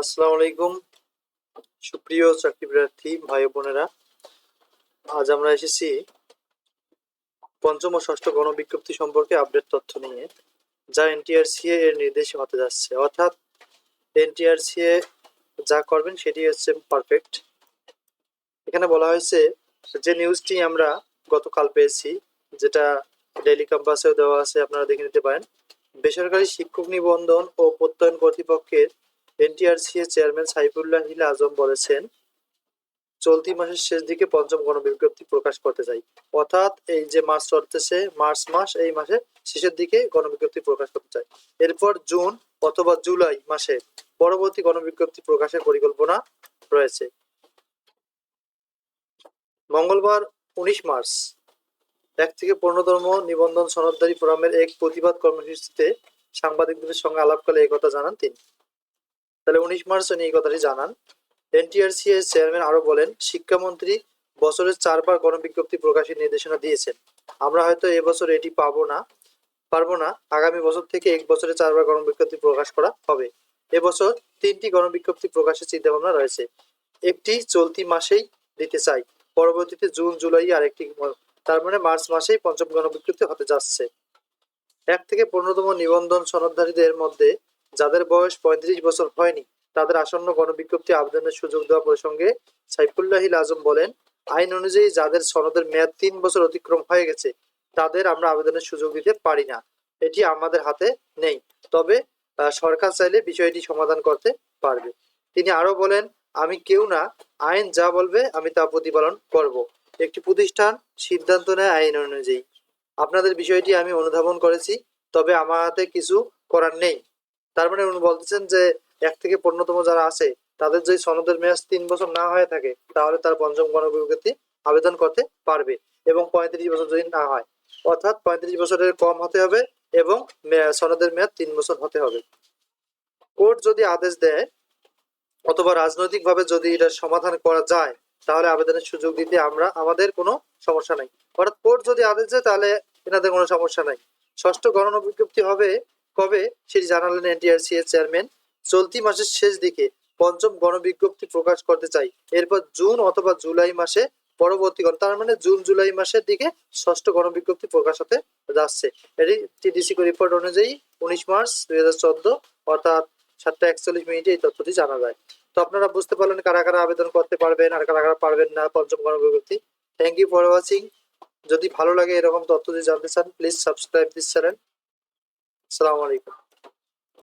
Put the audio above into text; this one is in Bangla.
আসসালামু আলাইকুম সুপ্রিয় চাকরি প্রার্থী ভাই বোনেরা, আজ আমরা এসেছি পঞ্চম ও ষষ্ঠ গণবিজ্ঞপ্তি সম্পর্কে আপডেট তথ্য নিয়ে, যা এনটিআরসিএ এর নির্দেশে হতে যাচ্ছে। অর্থাৎ এনটিআরসিএ যা করবেন সেটি হচ্ছে পারফেক্ট এখানে বলা হয়েছে যে নিউজটি আমরা গতকাল পেয়েছি, যেটা ডেইলি ক্যাম্পাসেও দেওয়া আছে, আপনারা দেখে নিতে পারেন। বেসরকারি শিক্ষক নিবন্ধন ও প্রত্যয়ন কর্তৃপক্ষের এনটিআরসিএ চেয়ারম্যান সাইফুল্লাহ হিল আজম বলেছেন, চলতি মাসের শেষ দিকে পঞ্চম গণবিজ্ঞপ্তি প্রকাশ করতে চাই। অর্থাৎ এই যে মাস চলতেছে, মার্চ মাস, এই মাসে শেষের দিকে গণবিজ্ঞপ্তি প্রকাশ করতে চাই। এরপর জুন অথবা জুলাই মাসে পরবর্তী গণবিজ্ঞপ্তি প্রকাশের পরিকল্পনা রয়েছে। মঙ্গলবার উনিশ মার্চ, এক থেকে পূর্ণতম নিবন্ধন সনদদারি ফোরামের এক প্রতিবাদ কর্মসূচিতে সাংবাদিকদের সঙ্গে আলাপকালে এই কথা জানান তিনি। তাহলে উনিশ মার্চ উনি এই কথাটি জানান। এনটিআরসি এর চেয়ারম্যান আরও বলেন, শিক্ষামন্ত্রী বছরের চারবার গণবিজ্ঞপ্তি প্রকাশের নির্দেশনা দিয়েছেন। আমরা হয়তো এবছর এটি পাবো না, পারব না। আগামী বছর থেকে এক বছরে চারবার গণবিজ্ঞপ্তি প্রকাশ করা হবে। এবছর তিনটি গণবিজ্ঞপ্তি প্রকাশের চিন্তা ভাবনা রয়েছে। একটি চলতি মাসেই দিতে চাই, পরবর্তীতে জুন, জুলাই আরেকটি তার মানে মার্চ মাসেই পঞ্চম গণবিজ্ঞপ্তি হতে যাচ্ছে। এক থেকে পনেরোতম নিবন্ধন সনদধারীদের মধ্যে যাদের বয়স পঁয়ত্রিশ বছর হয়নি, তাদের আসন্ন গণবিজ্ঞপ্তি আবেদনের সুযোগ দেওয়া প্রসঙ্গে সাইফুল্লাহিল আজম বলেন, আইন অনুযায়ী যাদের সনদের মেয়াদ তিন বছর অতিক্রম হয়ে গেছে, তাদের আমরা আবেদনের সুযোগ দিতে পারি না। এটি আমাদের হাতে নেই। তবে সরকার চাইলে বিষয়টি সমাধান করতে পারবে। তিনি আরও বলেন, আমি কেউ না, আইন যা বলবে, আমি তা প্রতিপালন করব। একটি প্রতিষ্ঠান সিদ্ধান্ত নেয় আইন অনুযায়ী। আপনাদের বিষয়টি আমি অনুধাবন করেছি, তবে আমার হাতে কিছু করার নেই। তার মানে উনি বলতেছেন যে, এক থেকে পনেরোতম যারা আছে, তাদের যদি সনদের মেয়াদ তিন বছর না হয়ে থাকে, তাহলে তার পঞ্চম গণবিজ্ঞপ্তি আবেদন করতে পারবে এবং পঁয়ত্রিশ বছর যদি না হয়। অর্থাৎ পঁয়ত্রিশ বছরের কম হতে হবে এবং সনদের মেয়াদ তিন বছর হতে হবে। কোর্ট যদি আদেশ দেয়, অথবা রাজনৈতিকভাবে যদি এটা সমাধান করা যায়, তাহলে আবেদনের সুযোগ দিতে আমরা, আমাদের কোনো সমস্যা নাই। অর্থাৎ কোর্ট যদি আদেশ দেয়, তাহলে এনাদের কোনো সমস্যা নাই। ষষ্ঠ গণবিজ্ঞপ্তি হবে কবে? সেটি জানালেন এনটিআরসি এর চেয়ারম্যান। চলতি মাসের শেষ দিকে পঞ্চম গণবিজ্ঞপ্তি প্রকাশ করতে চাই। এরপর জুন অথবা জুলাই মাসে পরবর্তী গণ- তার মানে জুন জুলাই মাসের দিকে ষষ্ঠ গণবিজ্ঞপ্তি প্রকাশ হতে যাচ্ছে। এটি টিডিসি রিপোর্ট অনুযায়ী উনিশ মার্চ দুই হাজার চোদ্দ, অর্থাৎ সাতটা একচল্লিশ মিনিটে এই তথ্যটি জানা যায়। তো আপনারা বুঝতে পারলেন কারা কারা আবেদন করতে পারবেন আর কারা কারা পারবেন না পঞ্চম গণবিজ্ঞপ্তি। থ্যাংক ইউ ফর ওয়াচিং যদি ভালো লাগে এরকম তথ্য যদি জানতে চান প্লিজ সাবস্ক্রাইব দিস চ্যানেল আসসালামু আলাইকুম।